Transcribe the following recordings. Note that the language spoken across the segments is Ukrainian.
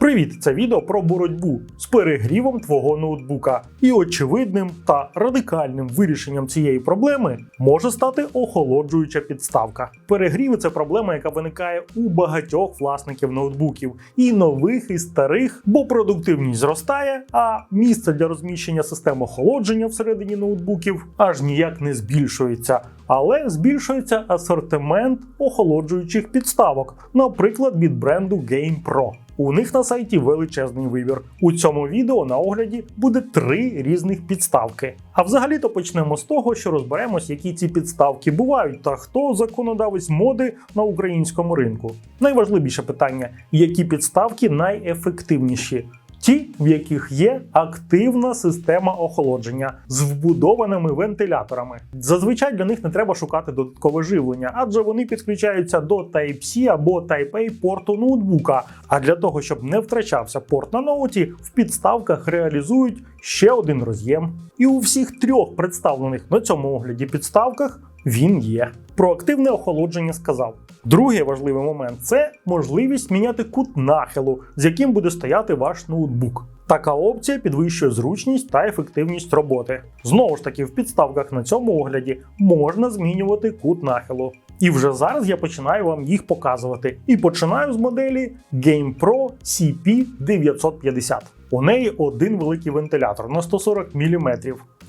Привіт! Це відео про боротьбу з перегрівом твого ноутбука. І очевидним та радикальним вирішенням цієї проблеми може стати охолоджуюча підставка. Перегріви це проблема, яка виникає у багатьох власників ноутбуків, і нових, і старих, бо продуктивність зростає, а місце для розміщення систем охолодження всередині ноутбуків аж ніяк не збільшується. Але збільшується асортимент охолоджуючих підставок, наприклад, від бренду GamePro. У них на сайті величезний вибір. У цьому відео на огляді буде три різних підставки. А взагалі-то почнемо з того, що розберемось, які ці підставки бувають та хто законодавець моди на українському ринку. Найважливіше питання: які підставки найефективніші? Ті, в яких є активна система охолодження з вбудованими вентиляторами. Зазвичай для них не треба шукати додаткове живлення, адже вони підключаються до Type-C або Type-A порту ноутбука. А для того, щоб не втрачався порт на ноуті, в підставках реалізують ще один роз'єм. І у всіх трьох представлених на цьому огляді підставках він є. Про активне охолодження сказав. Другий важливий момент це можливість міняти кут нахилу, з яким буде стояти ваш ноутбук. Така опція підвищує зручність та ефективність роботи. Знову ж таки, в підставках на цьому огляді можна змінювати кут нахилу. І вже зараз я починаю вам їх показувати. І починаю з моделі GamePro CP950. У неї один великий вентилятор на 140 мм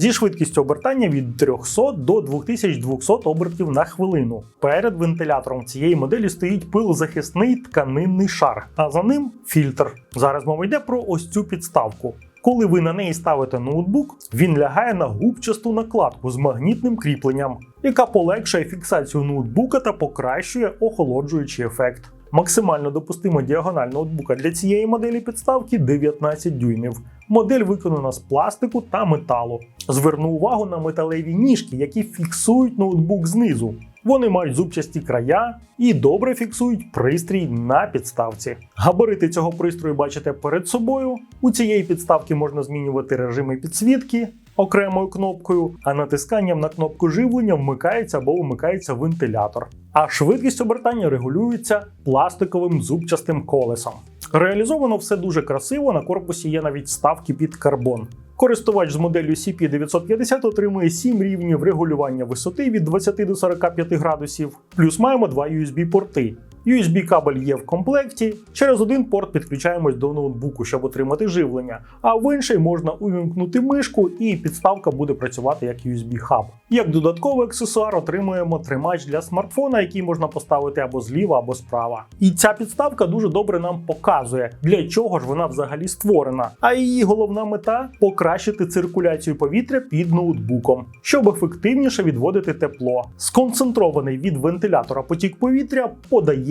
зі швидкістю обертання від 300 до 2200 обертів на хвилину. Перед вентилятором цієї моделі стоїть пилозахисний тканинний шар, а за ним фільтр. Зараз мова йде про ось цю підставку. Коли ви на неї ставите ноутбук, він лягає на губчасту накладку з магнітним кріпленням, яка полегшує фіксацію ноутбука та покращує охолоджуючий ефект. Максимально допустима діагональ ноутбука для цієї моделі підставки 19 дюймів. Модель виконана з пластику та металу. Зверну увагу на металеві ніжки, які фіксують ноутбук знизу. Вони мають зубчасті края і добре фіксують пристрій на підставці. Габарити цього пристрою бачите перед собою. У цієї підставки можна змінювати режими підсвітки окремою кнопкою, а натисканням на кнопку живлення вмикається або вмикається вентилятор. А швидкість обертання регулюється пластиковим зубчастим колесом. Реалізовано все дуже красиво. На корпусі є навіть вставки під карбон. Користувач з моделлю CP950 отримує 7 рівнів регулювання висоти від 20 до 45 градусів, плюс маємо два USB-порти. USB-кабель є в комплекті. Через один порт підключаємось до ноутбуку, щоб отримати живлення, а в інший можна увімкнути мишку, і підставка буде працювати як USB-хаб. Як додатковий аксесуар отримуємо тримач для смартфона, який можна поставити або зліва, або справа. І ця підставка дуже добре нам показує, для чого ж вона взагалі створена. А її головна мета покращити циркуляцію повітря під ноутбуком, щоб ефективніше відводити тепло. Сконцентрований від вентилятора потік повітря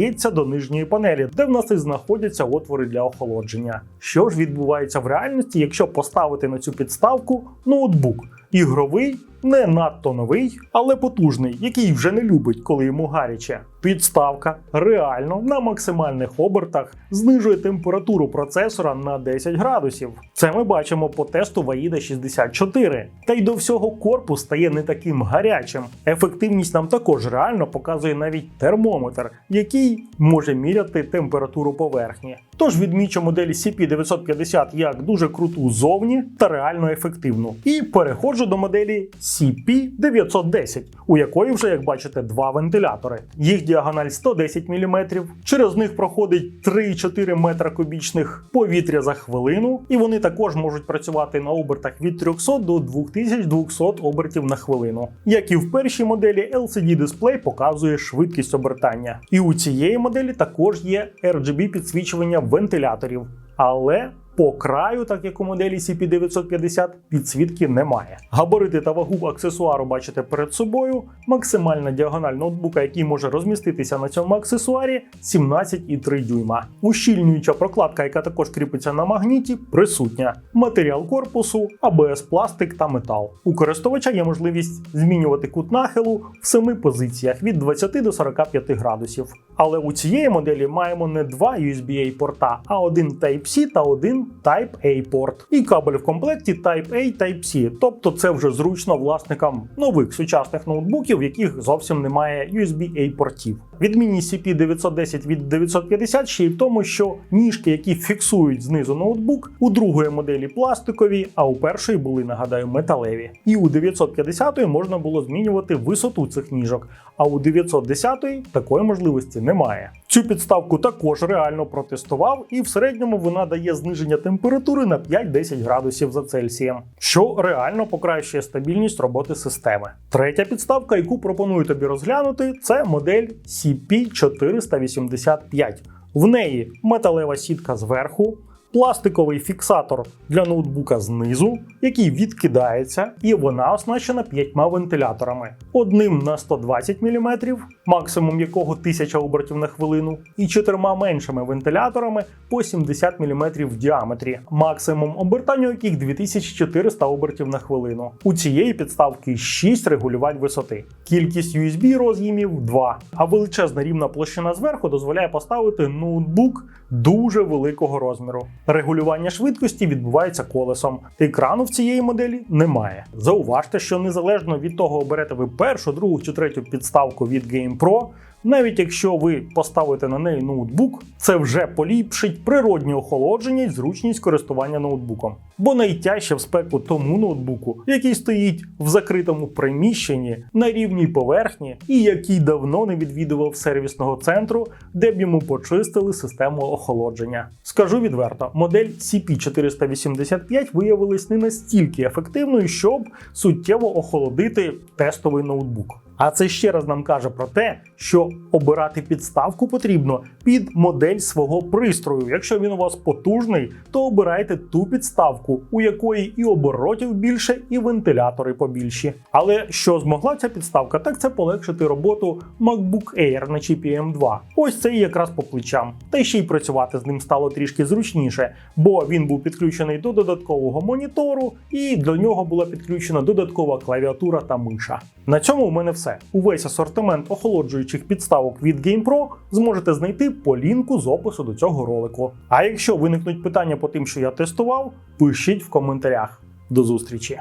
подається до нижньої панелі, де в нас і знаходяться отвори для охолодження. Що ж відбувається в реальності, якщо поставити на цю підставку ноутбук? Ігровий, не надто новий, але потужний, який вже не любить, коли йому гаряче. Підставка реально на максимальних обертах знижує температуру процесора на 10 градусів. Це ми бачимо по тесту Vaida 64. Та й до всього корпус стає не таким гарячим. Ефективність нам також реально показує навіть термометр, який може міряти температуру поверхні. Тож відмічу модель CP950 як дуже круту зовні та реально ефективну. І переходжу до моделі CP910, у якої вже, як бачите, два вентилятори. Їх діагональ 110 мм, через них проходить 3-4 метра кубічних повітря за хвилину, і вони також можуть працювати на обертах від 300 до 2200 обертів на хвилину. Як і в першій моделі, LCD дисплей показує швидкість обертання. І у цієї моделі також є RGB підсвічування вентиляторів. Але по краю, так як у моделі CP950, підсвітки немає. Габарити та вагу аксесуару бачите перед собою. Максимальна діагональ ноутбука, який може розміститися на цьому аксесуарі, 17,3 дюйма. Ущільнююча прокладка, яка також кріпиться на магніті, присутня. Матеріал корпусу, ABS пластик та метал. У користувача є можливість змінювати кут нахилу в семи позиціях від 20 до 45 градусів. Але у цієї моделі маємо не два USB-A порта, а один Type-C та один Type-A порт. І кабель в комплекті Type-A Type-C. Тобто це вже зручно власникам нових сучасних ноутбуків, в яких зовсім немає USB-A портів. Відмінність CP910 від 950 ще й в тому, що ніжки, які фіксують знизу ноутбук, у другої моделі пластикові, а у першої були, нагадаю, металеві. І у 950 можна було змінювати висоту цих ніжок, а у 910 такої можливості немає. Цю підставку також реально протестував, і в середньому вона дає зниження температури на 5-10 градусів за Цельсієм, що реально покращує стабільність роботи системи. Третя підставка, яку пропоную тобі розглянути, це модель CP485. В неї металева сітка зверху, пластиковий фіксатор для ноутбука знизу, який відкидається, і вона оснащена п'ятьма вентиляторами: одним на 120 мм, максимум якого 1000 обертів на хвилину, і чотирма меншими вентиляторами по 70 мм в діаметрі, максимум обертання яких 2400 обертів на хвилину. У цієї підставки 6 регулювань висоти. Кількість USB роз'ємів 2, а величезна рівна площина зверху дозволяє поставити ноутбук дуже великого розміру. Регулювання швидкості відбувається колесом. Екрану в цієї моделі немає. Зауважте, що незалежно від того, оберете ви першу, другу чи третю підставку від GamePro, навіть якщо ви поставите на неї ноутбук, це вже поліпшить природнє охолодження і зручність користування ноутбуком. Бо найтяжче в спеку тому ноутбуку, який стоїть в закритому приміщенні на рівній поверхні, і який давно не відвідував сервісного центру, де б йому почистили систему охолодження. Скажу відверто, модель CP485 виявилась не настільки ефективною, щоб суттєво охолодити тестовий ноутбук. А це ще раз нам каже про те, що обирати підставку потрібно під модель свого пристрою. Якщо він у вас потужний, то обирайте ту підставку, у якої і оборотів більше, і вентилятори побільші. Але що змогла ця підставка, так це полегшити роботу MacBook Air на чіпі M2. Ось це і якраз по плечам. Та ще й працювати з ним стало трішки зручніше, бо він був підключений до додаткового монітору, і до нього була підключена додаткова клавіатура та миша. На цьому у мене все. Увесь асортимент охолоджуючих підставок від GamePro зможете знайти по лінку з опису до цього ролику. А якщо виникнуть питання по тим, що я тестував, пишіть в коментарях. До зустрічі!